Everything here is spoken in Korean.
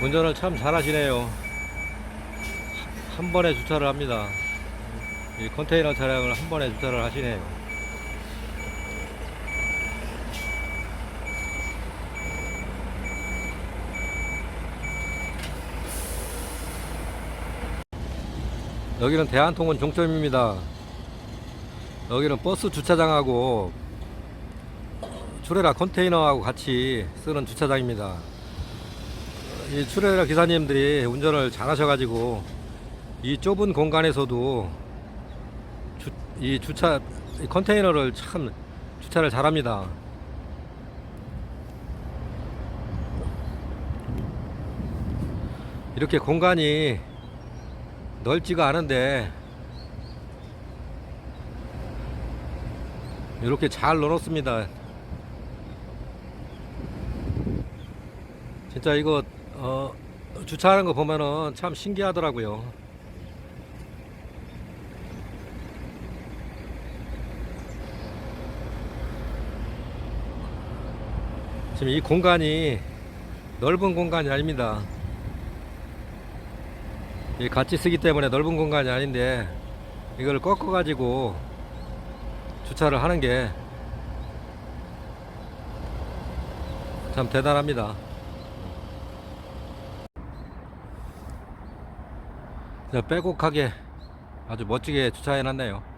운전을 참 잘하시네요. 한 번에 주차를 합니다. 이 컨테이너 차량을 한 번에 주차를 하시네요. 여기는 대한통운 종점입니다. 여기는 버스 주차장하고 출애라 컨테이너하고 같이 쓰는 주차장입니다. 이 출애라 기사님들이 운전을 잘 하셔가지고 이 좁은 공간에서도 주, 이 주차 이 컨테이너를 참 주차를 잘합니다. 이렇게 공간이 넓지가 않은데 이렇게 잘 넣어놓습니다. 진짜 이거 어, 주차하는 거 보면은 참 신기하더라고요. 지금 이 공간이 넓은 공간이 아닙니다. 이 같이 쓰기 때문에 넓은 공간이 아닌데 이걸 꺾어 가지고 주차를 하는 게 참 대단합니다. 빼곡하게 아주 멋지게 주차해 놨네요.